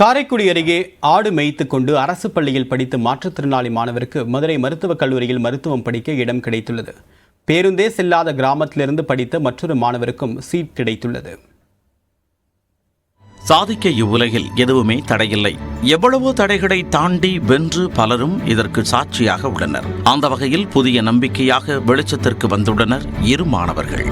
காரைக்குடி அருகே ஆடு மேய்த்துக் கொண்டு அரசு பள்ளியில் படித்த மாற்றுத்திறனாளி மாணவருக்கு மதுரை மருத்துவக் கல்லூரியில் மருத்துவம் படிக்க இடம் கிடைத்துள்ளது. பேருந்தே செல்லாத கிராமத்திலிருந்து படித்த மற்றொரு மாணவருக்கும் சீட் கிடைத்துள்ளது. சாதிக்க இவ்வுலகில் எதுவுமே தடையில்லை. எவ்வளவோ தடைகளை தாண்டி வென்று பலரும் இதற்கு சாட்சியாக உள்ளனர். அந்த வகையில் புதிய நம்பிக்கையாக வெளிச்சத்திற்கு வந்துள்ளனர் இரு மாணவர்கள்.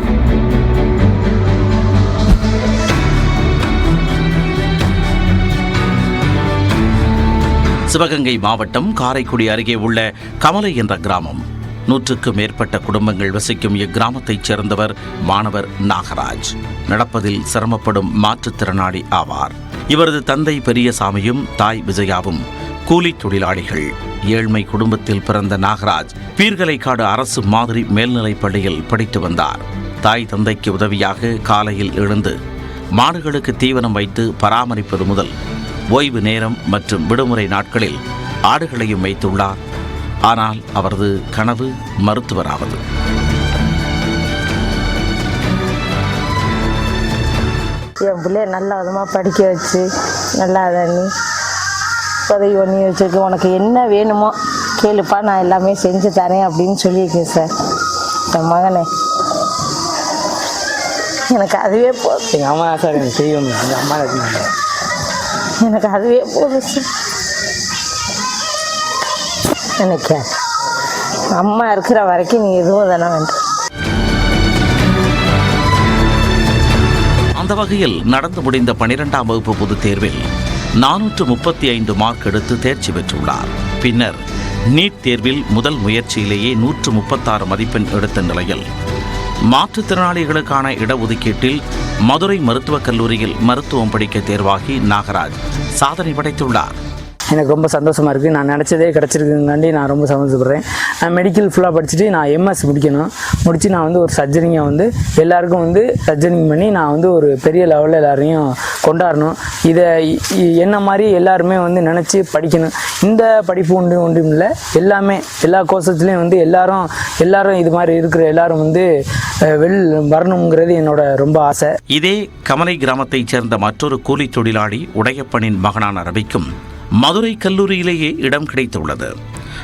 சிவகங்கை மாவட்டம் காரைக்குடி அருகே உள்ள கமலை என்ற கிராமம். நூற்றுக்கு மேற்பட்ட குடும்பங்கள் வசிக்கும் இக்கிராமத்தைச் சேர்ந்தவர் மாணவர் நாகராஜ். நடப்பதில் சிரமப்படும் மாற்றுத்திறனாளி ஆவார். இவரது தந்தை பெரியசாமியும் தாய் விஜயாவும் கூலித் தொழிலாளிகள். ஏழ்மை குடும்பத்தில் பிறந்த நாகராஜ் பீர்கலைக்காடு அரசு மாதிரி மேல்நிலைப் பள்ளியில் படித்து வந்தார். தாய் தந்தைக்கு உதவியாக காலையில் எழுந்து மாடுகளுக்கு தீவனம் வைத்து பராமரிப்பது முதல் ஓய்வு நேரம் மற்றும் விடுமுறை நாட்களில் ஆடுகளையும் வைத்துள்ளார் ஆனால் அவரது கனவு மருத்துவராவது. என் பிள்ளைய நல்ல விதமாக படிக்க வச்சு நல்லா பண்ணி உதவி பண்ணி வச்சிருக்கு. உனக்கு என்ன வேணுமோ கேளுப்பா நான் எல்லாமே செஞ்சு தரேன் அப்படின்னு சொல்லியிருக்கேன் சார். என் மகனே. எனக்கு அதுவே போதும். எங்கள் அம்மா சார் எனக்கு செய்யும் எங்கள் அம்மா எனக்கு அதுவே போதும். எனக்கு அம்மா இருக்கிற வரைக்கும் நீ எதுவும் தானே வேண்டும். அந்த வகையில் நடந்து முடிந்த பனிரெண்டாம் வகுப்பு பொதுத் தேர்வில் நானூற்று முப்பத்தி ஐந்து மார்க் எடுத்து தேர்ச்சி பெற்றுள்ளார். பின்னர் நீட் தேர்வில் முதல் முயற்சியிலேயே நூற்று முப்பத்தாறு மதிப்பெண் எடுத்த நிலையில் மாற்றுத்திறனாளிகளுக்கான இடஒதுக்கீட்டில் மதுரை மருத்துவக் கல்லூரியில் மருத்துவம் படிக்க தேர்வாகி நாகராஜ். சாதனை படைத்துள்ளார். எனக்கு ரொம்ப சந்தோஷமாக இருக்குது நான் நினச்சதே கிடச்சிருக்குங்காண்டி நான் ரொம்ப சந்தோஷப்படுறேன். நான் மெடிக்கல் ஃபுல்லாக படிச்சுட்டு நான் எம்எஸ் முடிக்கணும். முடித்து நான் வந்து ஒரு சர்ஜரிங்கை வந்து எல்லாருக்கும் வந்து சர்ஜரிங் பண்ணி நான் வந்து ஒரு பெரிய லெவலில் எல்லாரையும் கொண்டாடணும். இதை என்ன மாதிரி எல்லாருமே வந்து நினச்சி படிக்கணும். இந்த படிப்பு ஒன்று ஒன்றும் இல்லை. எல்லாமே எல்லா கோர்சஸ்லேயும் வந்து எல்லாரும் எல்லாரும் இது மாதிரி இருக்கிற எல்லாரும் வந்து வெள் வரணுங்கிறது என்னோட ரொம்ப ஆசை. இதே கமலை கிராமத்தைச் சேர்ந்த மற்றொரு கூலித் தொழிலாளி உடையப்பனின் மகனான ரவிக்கும் மதுரை கல்லூரியிலேயே இடம் கிடைத்துள்ளது.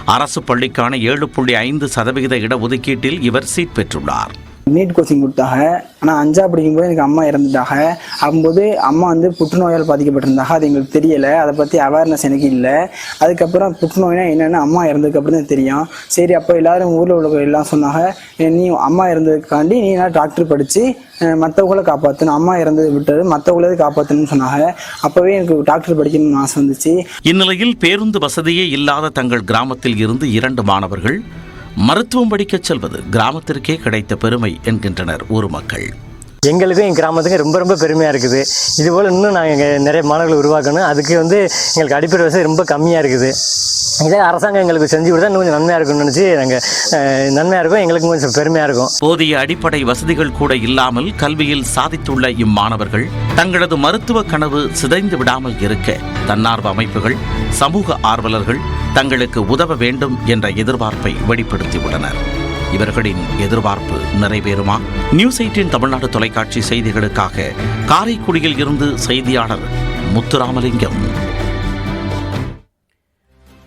அரசு பள்ளிக்கான ஏழு புள்ளி ஐந்து சதவிகித இடஒதுக்கீட்டில் இவர் சீட் பெற்றுள்ளார். நீட் கோச்சிங் கொடுத்தாங்க ஆனால் அஞ்சா படிக்கும்போது எனக்கு அம்மா இறந்துட்டாங்க. அப்போது அம்மா வந்து புற்றுநோயால் பாதிக்கப்பட்டிருந்தாங்க. அது எங்களுக்கு தெரியலை. அதை பற்றி அவேர்னஸ் எனக்கு இல்லை. அதுக்கப்புறம் புற்றுநோய்னா என்னென்னு அம்மா இறந்ததுக்கப்புறம் தான் தெரியும். சரி அப்போ எல்லாரும் ஊரில் உள்ள எல்லாம் சொன்னாங்க நீ அம்மா இறந்ததுக்காண்டி நீ என்ன டாக்டர் படித்து மற்றவங்கள காப்பாற்றணும் அம்மா இறந்தது விட்டது மற்றவங்களது காப்பாற்றணும்னு சொன்னாங்க. அப்போவே எனக்கு டாக்டர் படிக்கணும்னு ஆசை வந்துச்சு. இந்நிலையில் பேருந்து வசதியே இல்லாத தங்கள் கிராமத்தில் இருந்து இரண்டு மாணவர்கள் மருத்துவம் படிக்கச் செல்வது கிராமத்திற்கே கிடைத்த பெருமை என்கின்றனர் ஊர் மக்கள். எங்களுக்கும் என் கிராமத்துக்கும் ரொம்ப ரொம்ப பெருமையாக இருக்குது. இதுபோல் இன்னும் நாங்கள் நிறைய மாணவர்களை உருவாக்கணும். அதுக்கு வந்து எங்களுக்கு அடிப்படை வசதி ரொம்ப கம்மியாக இருக்குது. இதே அரசாங்கம் எங்களுக்கு செஞ்சு கொடுத்தா இன்னும் கொஞ்சம் நன்மையாக இருக்கும்னு நினச்சி நாங்கள் நன்மையாக இருக்கும். எங்களுக்கும் கொஞ்சம் பெருமையாக இருக்கும். போதிய அடிப்படை வசதிகள் கூட இல்லாமல் கல்வியில் சாதித்துள்ள இம்மாணவர்கள் தங்களது மருத்துவ கனவு சிதைந்து விடாமல் இருக்க தன்னார்வ அமைப்புகள் சமூக ஆர்வலர்கள் தங்களுக்கு உதவ வேண்டும் என்ற எதிர்பார்ப்பை வெளிப்படுத்தியுள்ளனர். இவர்களின் எதிர்பார்ப்பு நிறைவேறுமா? நியூஸ் எயிட்டின் தமிழ்நாடு தொலைக்காட்சி செய்திகளுக்காக காரைக்குடியில் இருந்து செய்தியாளர் முத்துராமலிங்கம்.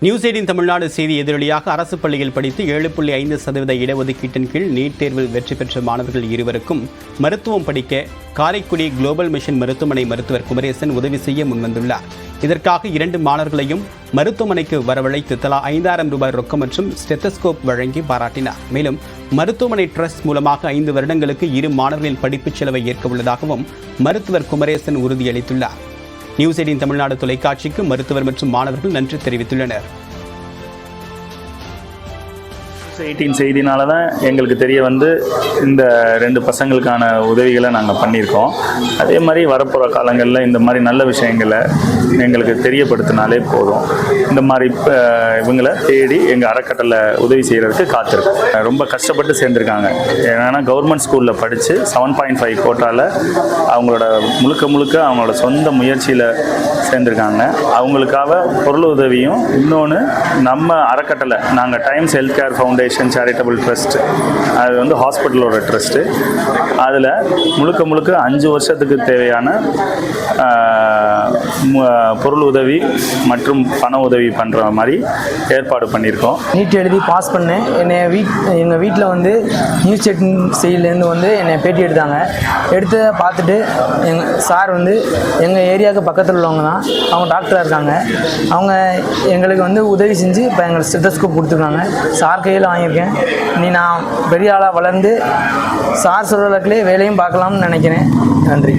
நியூஸ் எயிட்டின் தமிழ்நாடு செய்தி எதிரொலியாக அரசு பள்ளியில் படித்து ஏழு புள்ளி ஐந்து சதவீத இடஒதுக்கீட்டின் கீழ் நீட் தேர்வில் வெற்றி பெற்ற மாணவர்கள் இருவருக்கும் மருத்துவம் படிக்க காரைக்குடி குளோபல் மிஷன் மருத்துவமனை மருத்துவர் குமரேசன் உதவி செய்ய முன்வந்துள்ளார். இதற்காக இரண்டு மாணவர்களையும் மருத்துவமனைக்கு வரவழைத்து தலா ஐந்தாயிரம் ரூபாய் ரொக்கம் மற்றும் ஸ்டெத்தஸ்கோப் வழங்கி பாராட்டினார். மேலும் மருத்துவமனை ட்ரஸ்ட் மூலமாக ஐந்து வருடங்களுக்கு இரு மாணவர்களின் படிப்புச் செலவை ஏற்க உள்ளதாகவும் மருத்துவர் குமரேசன் உறுதியளித்துள்ளார். நியூஸ் எயிட்டின் தமிழ்நாடு தொலைக்காட்சிக்கு மருத்துவர் மற்றும் மாணவர்கள் நன்றி தெரிவித்துள்ளனர். எயிட்டீன் செய்தினால தான் எங்களுக்கு தெரிய வந்து இந்த ரெண்டு பசங்களுக்கான உதவிகளை நாங்கள் பண்ணியிருக்கோம். அதே மாதிரி வரப்போகிற காலங்களில் இந்த மாதிரி நல்ல விஷயங்களை எங்களுக்கு தெரியப்படுத்தினாலே போதும். இந்த மாதிரி இப்போ இவங்களை தேடி எங்கள் அறக்கட்டளை உதவி செய்கிறதுக்கு காத்திருக்கோம். ரொம்ப கஷ்டப்பட்டு சேர்ந்துருக்காங்க. ஏன்னா கவர்மெண்ட் ஸ்கூலில் படித்து செவன் பாயிண்ட் ஃபைவ் கோட்டாவில் அவங்களோட முழுக்க முழுக்க அவங்களோட சொந்த முயற்சியில் சேர்ந்துருக்காங்க. அவங்களுக்காக பொருள் உதவியும் இன்னொன்று நம்ம அறக்கட்டளை நாங்கள் Times health care foundation foundation charitable trust அது வந்து ஹாஸ்பிட்டலோட ட்ரஸ்ட்டு அதில் முழுக்க முழுக்க அஞ்சு வருஷத்துக்கு தேவையான பொருள் உதவி மற்றும் பண உதவி பண்ணுற மாதிரி ஏற்பாடு பண்ணியிருக்கோம் நீட் எழுதி பாஸ் பண்ணேன். என்னை வீட் எங்கள் வீட்டில் வந்து நியூஸ் செட்டிங் சைட்லேருந்து வந்து என்னை பேட்டி எடுத்தாங்க. எடுத்ததை பார்த்துட்டு எங்கள் சார் வந்து எங்கள் ஏரியாவுக்கு பக்கத்தில் உள்ளவங்க தான். அவங்க டாக்டராக இருக்காங்க. அவங்க எங்களுக்கு வந்து உதவி செஞ்சு இப்போ எங்களுக்கு ஸ்டெத்தஸ்கோப் கொடுத்துருக்காங்க. சார் கையில் வாங்கியிருக்கேன். நீ நான் பெரிய ஆளாக வளர்ந்து சார் சொல்கிறதுக்குள்ளே வேலையும் பார்க்கலாம்னு நினைக்கிறேன். நன்றி.